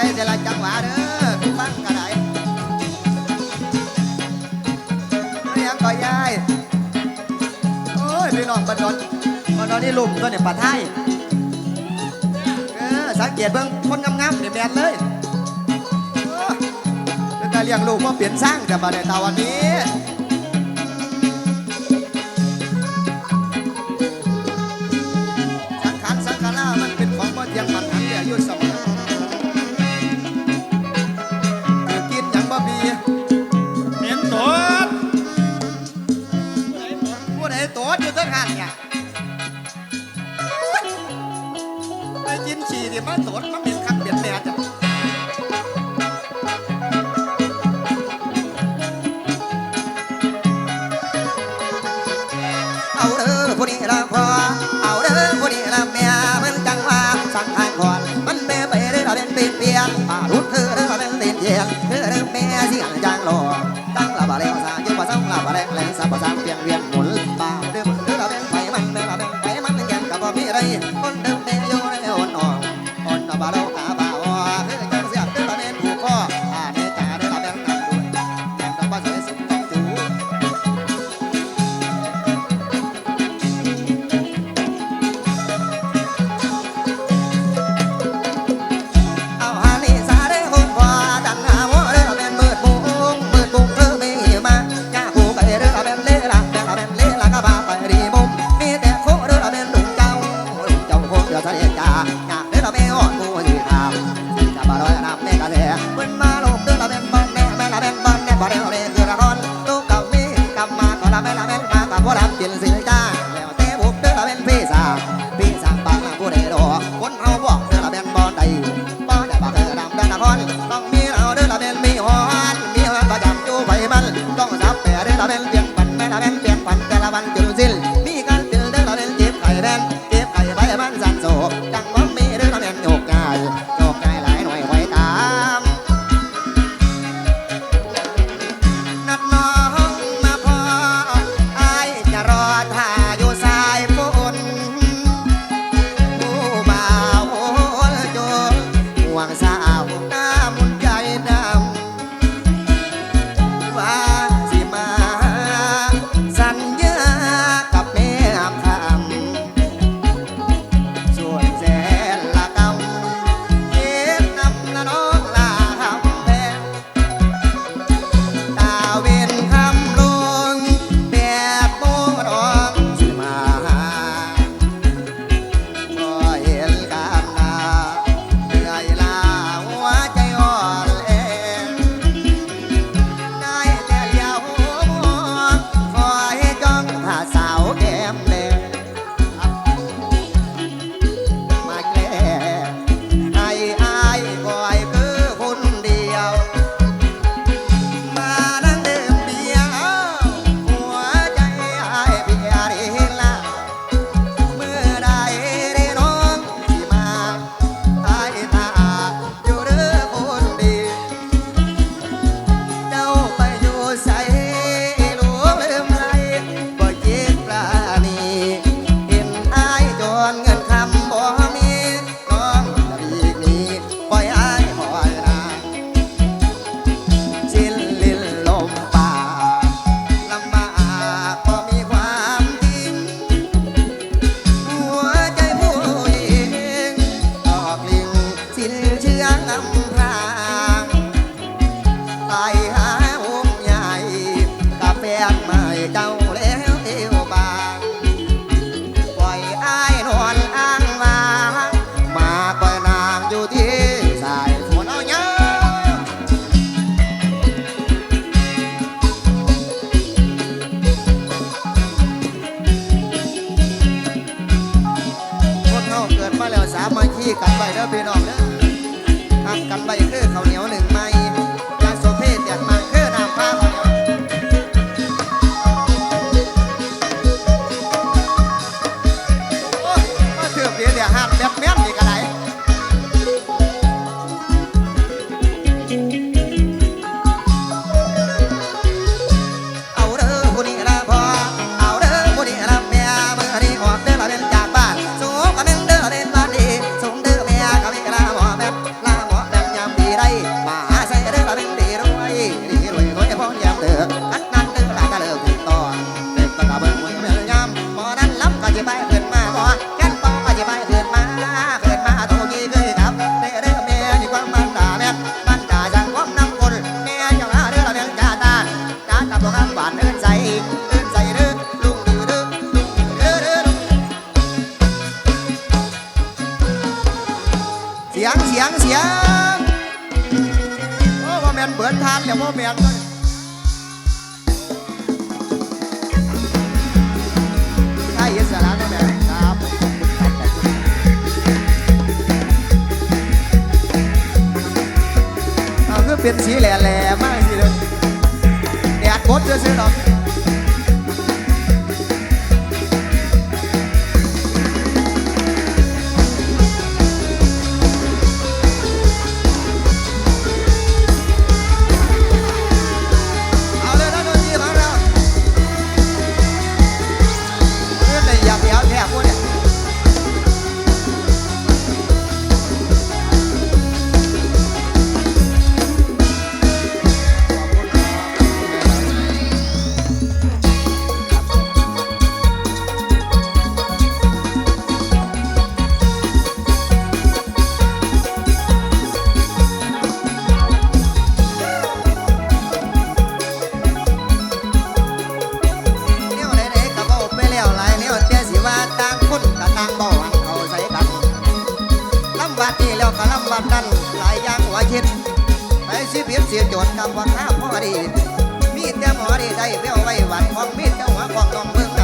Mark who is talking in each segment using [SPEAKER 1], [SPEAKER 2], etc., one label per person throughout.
[SPEAKER 1] ส่แต่ละจังหวะเด้อฟังกันไหนเรียงก็ยายโอ้ยพี่น้องบันดอนบันดอนนี่ลุมตัวเนี่ยปัดให้เออสังเกตเบิ้งคนงามๆเนี่ยแมนเลยเป็วการเรียงลูกว่าเปลี่ยนสร้างแต่มาในตาวันนี้าก Mariana a hand, left me. ียงเสียงโอ้ว่าแมนเบิดทานแล้วว่าแมนใช่อิสระนะแมนครับเคือเป็นสีแหล่แหล่มากสิเลยแดดบดเยอะสิหรอก กาลำบากดันหลายอย่างว่าเย็นไปสิเพียนเสียโจทย์กับว่าข้าพ่อดี มีแต่หมอดีได้เบี้ยวไว้หวันของมีแต่หัวของน้องเบิ่ง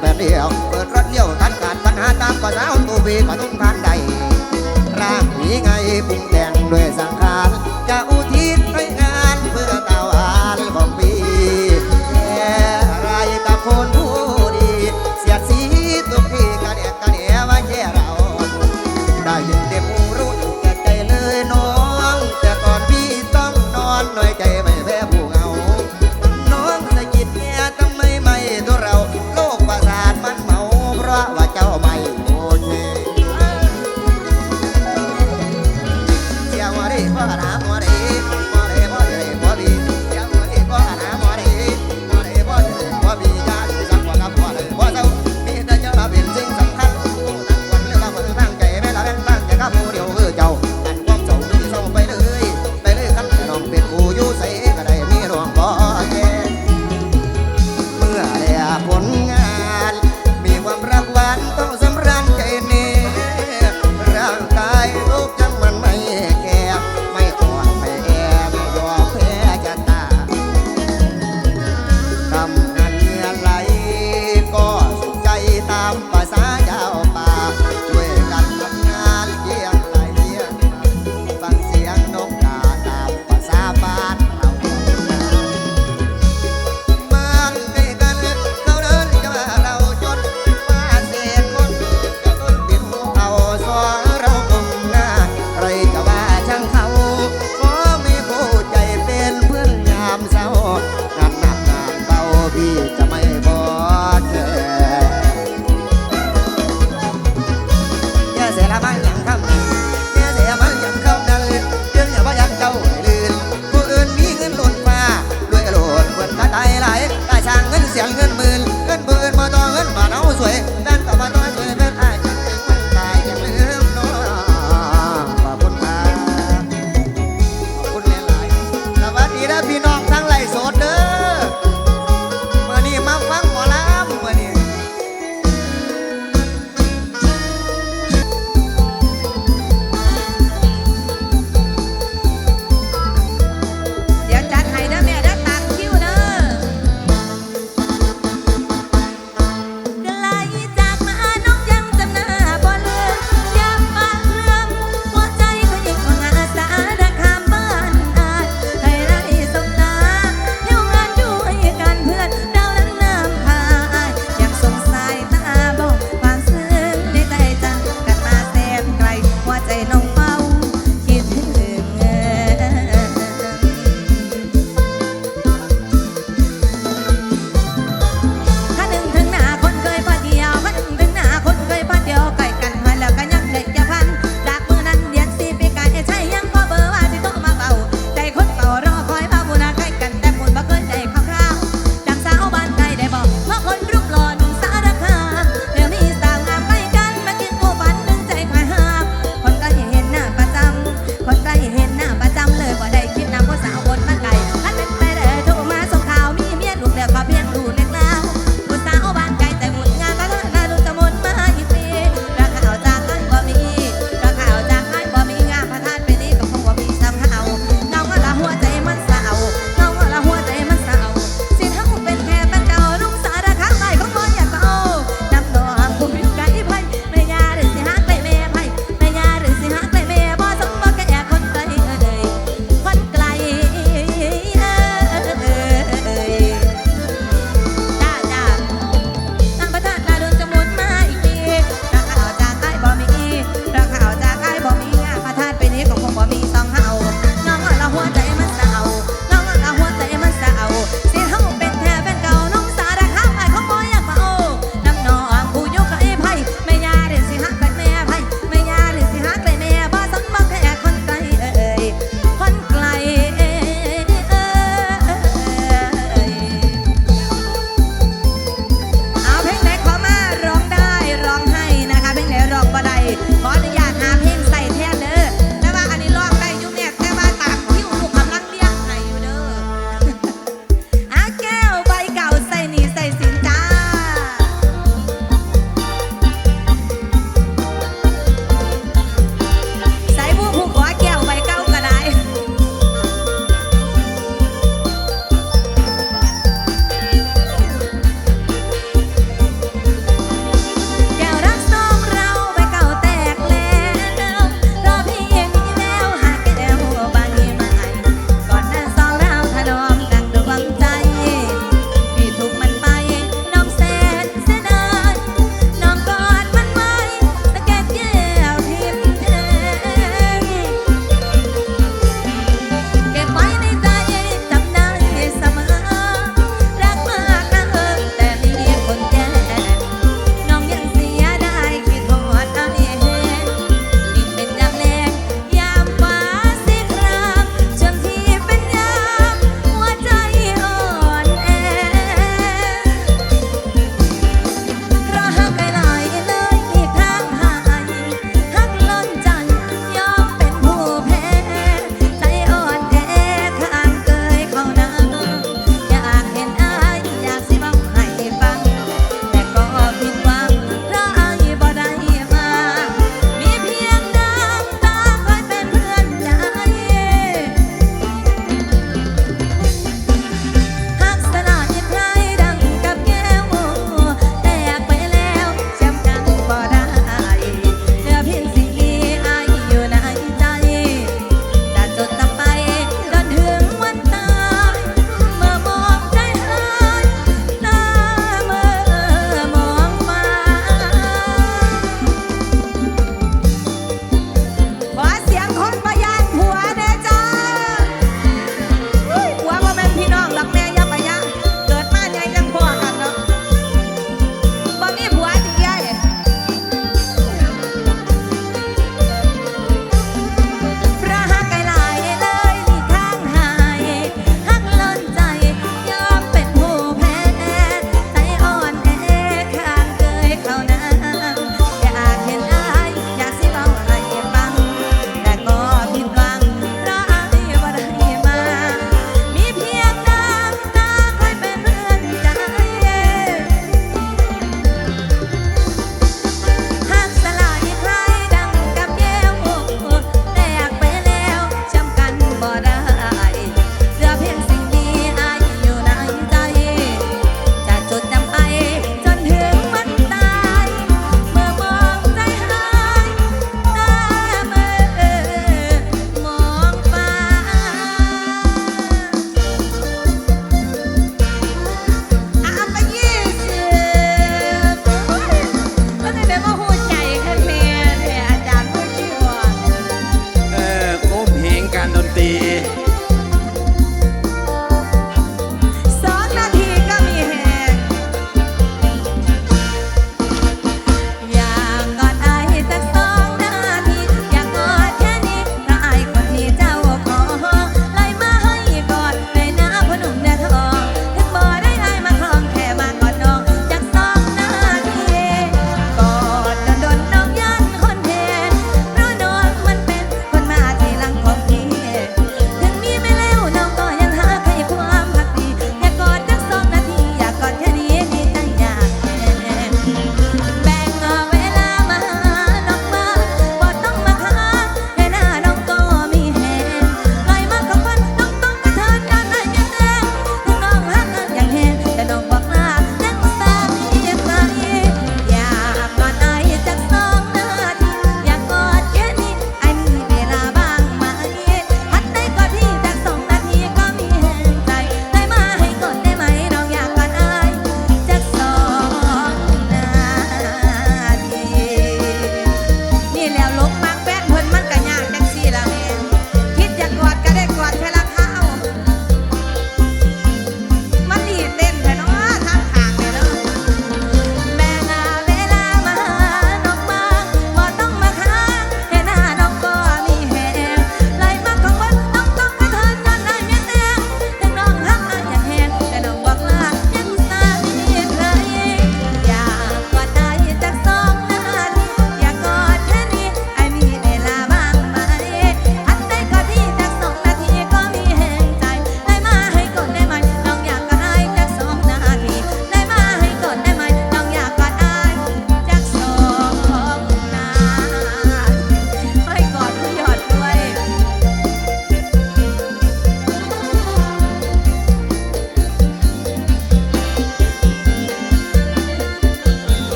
[SPEAKER 1] แบดเดียว เปิดรถเลี้ยวทันการปัญหาตามก็สาวตัวบีก็ต้องกานใดร่างนี้ไงปรุงแดงด้วยสา